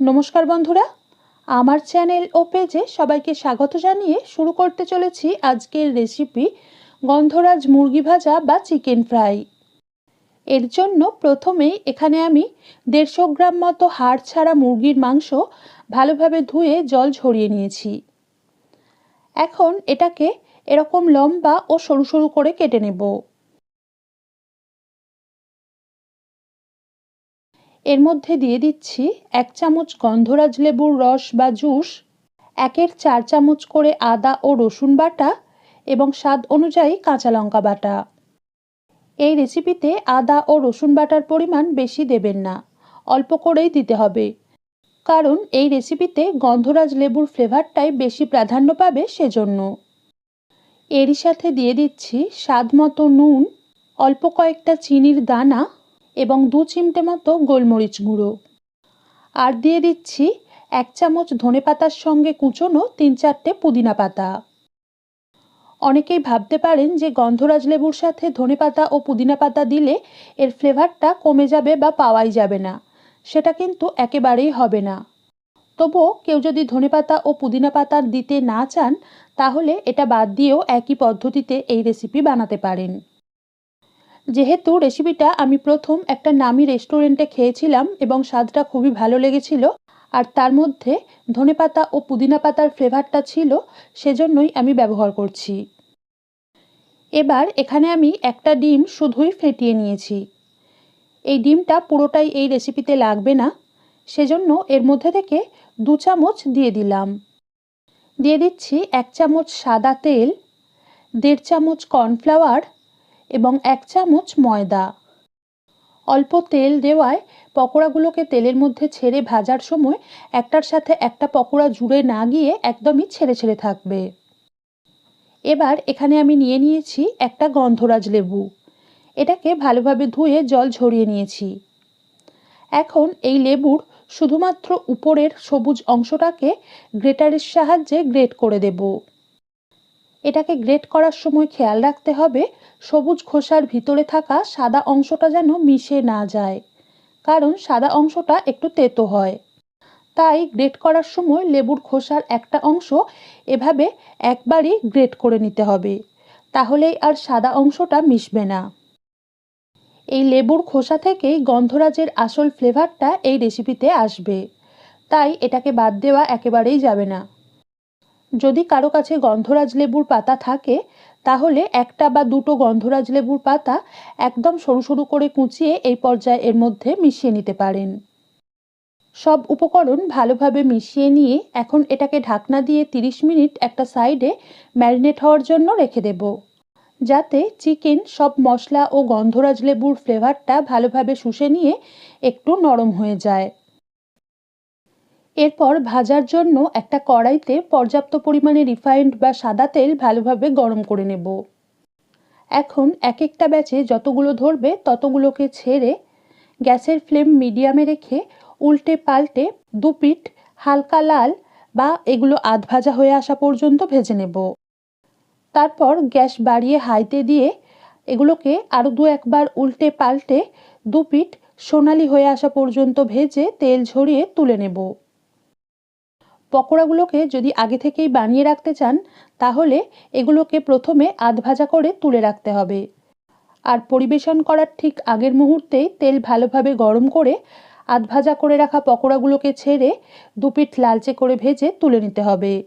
নমস্কার বন্ধুরা। আমার চ্যানেল ও পেজে সবাইকে স্বাগত জানিয়ে শুরু করতে চলেছি আজকের রেসিপি গন্ধরাজ মুরগি ভাজা বা চিকেন ফ্রাই এর জন্য প্রথমেই এখানে আমি দেড়শো গ্রাম মতো হাড় ছাড়া মুরগির মাংস ভালোভাবে ধুয়ে জল ঝরিয়ে নিয়েছি। এখন এটাকে এরকম লম্বা ও সরু সরু করে কেটে নেব। এর মধ্যে দিয়ে দিচ্ছি এক চামচ গন্ধরাজ লেবুর রস বা জুস, একের চার চামচ করে আদা ও রসুন বাটা এবং স্বাদ অনুযায়ী কাঁচা লঙ্কা বাটা। এই রেসিপিতে আদা ও রসুন বাটার পরিমাণ বেশি দেবেন না, অল্প করেই দিতে হবে। কারণ এই রেসিপিতে গন্ধরাজ লেবুর ফ্লেভারটাই বেশি প্রাধান্য পাবে সেজন্য। এরই সাথে দিয়ে দিচ্ছি স্বাদ মতো নুন, অল্প কয়েকটা চিনির দানা এবং দু চিমটে মতো গোলমরিচ গুঁড়ো। আর দিয়ে দিচ্ছি এক চামচ ধনে পাতার সঙ্গে কুচোনো তিন চারটে পুদিনা পাতা। অনেকেই ভাবতে পারেন যে গন্ধরাজ লেবুর সাথে ধনে পাতা ও পুদিনা পাতা দিলে এর ফ্লেভারটা কমে যাবে বা পাওয়াই যাবে না। সেটা কিন্তু একেবারেই হবে না। তবুও কেউ যদি ধনে পাতা ও পুদিনা পাতার দিতে না চান, তাহলে এটা বাদ দিয়েও একই পদ্ধতিতে এই রেসিপি বানাতে পারেন। যেহেতু রেসিপিটা আমি প্রথম একটা নামি রেস্টুরেন্টে খেয়েছিলাম এবং স্বাদটা খুবই ভালো লেগেছিল, আর তার মধ্যে ধনেপাতা ও পুদিনা পাতার ফ্লেভারটা ছিল, সেজন্যই আমি ব্যবহার করছি। এবার এখানে আমি একটা ডিম শুধুই ফেটিয়ে নিয়েছি। এই ডিমটা পুরোটাই এই রেসিপিতে লাগবে না, সেজন্য এর মধ্যে থেকে দু চামচ দিয়ে দিলাম। দিয়ে দিচ্ছি এক চামচ সাদা তেল, দেড় চামচ কর্নফ্লাওয়ার এবং এক চামচ ময়দা। অল্প তেল দেওয়ায় পকোড়াগুলোকে তেলের মধ্যে ছেড়ে ভাজার সময় একটার সাথে একটা পকোড়া জুড়ে না গিয়ে একদমই ছেড়ে ছেড়ে থাকবে। এবার এখানে আমি নিয়ে নিয়েছি একটা গন্ধরাজ লেবু। এটাকে ভালোভাবে ধুয়ে জল ঝরিয়ে নিয়েছি। এখন এই লেবুর শুধুমাত্র উপরের সবুজ অংশটাকে গ্রেটারের সাহায্যে গ্রেট করে দেবো। এটাকে গ্রেট করার সময় খেয়াল রাখতে হবে, সবুজ খোসার ভিতরে থাকা সাদা অংশটা যেন মিশে না যায়, কারণ সাদা অংশটা একটু তেতো হয়। তাই গ্রেট করার সময় লেবুর খোসার একটা অংশ এভাবে একবারই গ্রেট করে নিতে হবে, তাহলেই আর সাদা অংশটা মিশবে না। এই লেবুর খোসা থেকেই গন্ধরাজের আসল ফ্লেভারটা এই রেসিপিতে আসবে, তাই এটাকে বাদ দেওয়া একেবারেই যাবে না। যদি কারও কাছে গন্ধরাজ লেবুর পাতা থাকে, তাহলে একটা বা দুটো গন্ধরাজ লেবুর পাতা একদম সরু সরু করে কুচিয়ে এই পর্যায়ে এর মধ্যে মিশিয়ে নিতে পারেন। সব উপকরণ ভালোভাবে মিশিয়ে নিয়ে এখন এটাকে ঢাকনা দিয়ে 30 মিনিট একটা সাইডে ম্যারিনেট হওয়ার জন্য রেখে দেব। যাতে চিকেন সব মশলা ও গন্ধরাজ লেবুর ফ্লেভারটা ভালোভাবে শুষে নিয়ে একটু নরম হয়ে যায়। এরপর ভাজার জন্য একটা কড়াইতে পর্যাপ্ত পরিমাণে রিফাইন্ড বা সাদা তেল ভালোভাবে গরম করে নেব। এখন এক একটা ব্যাচে যতগুলো ধরবে ততগুলোকে ছেড়ে গ্যাসের ফ্লেম মিডিয়ামে রেখে উল্টে পাল্টে দু পিঠ হালকা লাল বা এগুলো আধ ভাজা হয়ে আসা পর্যন্ত ভেজে নেব। তারপর গ্যাস বাড়িয়ে হাইতে দিয়ে এগুলোকে আরও দু একবার উল্টে পাল্টে দু পিঠ সোনালি হয়ে আসা পর্যন্ত ভেজে তেল ঝরিয়ে তুলে নেব। পকোড়াগুলোকে যদি আগে থেকেই বানিয়ে রাখতে চান, তাহলে এগুলোকে প্রথমে আধ ভাজা করে তুলে রাখতে হবে। আর পরিবেশন করার ঠিক আগের মুহূর্তেই তেল ভালোভাবে গরম করে আধ ভাজা করে রাখা পকোড়াগুলোকে ছেড়ে দুপিঠ লালচে করে ভেজে তুলে নিতে হবে।